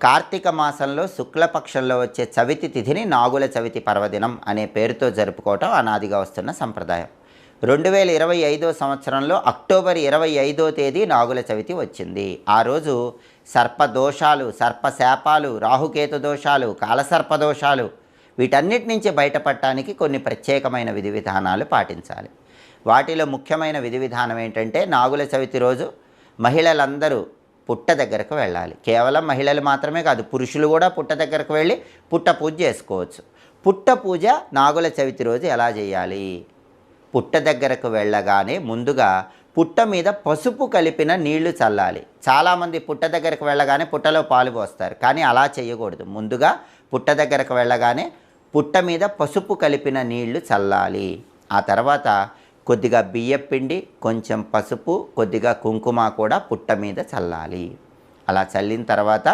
కార్తీక మాసంలో శుక్లపక్షంలో వచ్చే చవితి తిథిని నాగుల చవితి పర్వదినం అనే పేరుతో జరుపుకోవటం అనాదిగా వస్తున్న సంప్రదాయం. రెండు వేల ఇరవై ఐదో సంవత్సరంలో అక్టోబర్ ఇరవై ఐదో తేదీ నాగుల చవితి వచ్చింది. ఆ రోజు సర్పదోషాలు సర్పశాపాలు రాహుకేతు దోషాలు కాలసర్ప దోషాలు వీటన్నిటి నుంచి బయటపడటానికి కొన్ని ప్రత్యేకమైన విధి విధానాలు పాటించాలి. వాటిలో ముఖ్యమైన విధి విధానం ఏంటంటే నాగుల చవితి రోజు మహిళలందరూ పుట్ట దగ్గరకు వెళ్ళాలి. కేవలం మహిళలు మాత్రమే కాదు పురుషులు కూడా పుట్ట దగ్గరకు వెళ్ళి పుట్ట పూజ చేసుకోవచ్చు. పుట్ట పూజ నాగుల చవితి రోజు ఎలా చేయాలి? పుట్ట దగ్గరకు వెళ్ళగానే ముందుగా పుట్ట మీద పసుపు కలిపిన నీళ్ళు చల్లాలి. చాలామంది పుట్ట దగ్గరకు వెళ్ళగానే పుట్టలో పాలు పోస్తారు కానీ అలా చేయకూడదు. ముందుగా పుట్ట దగ్గరకు వెళ్ళగానే పుట్ట మీద పసుపు కలిపిన నీళ్ళు చల్లాలి. ఆ తర్వాత కొద్దిగా బియ్యపిండి కొంచెం పసుపు కొద్దిగా కుంకుమ కూడా పుట్ట మీద చల్లాలి. అలా చల్లిన తర్వాత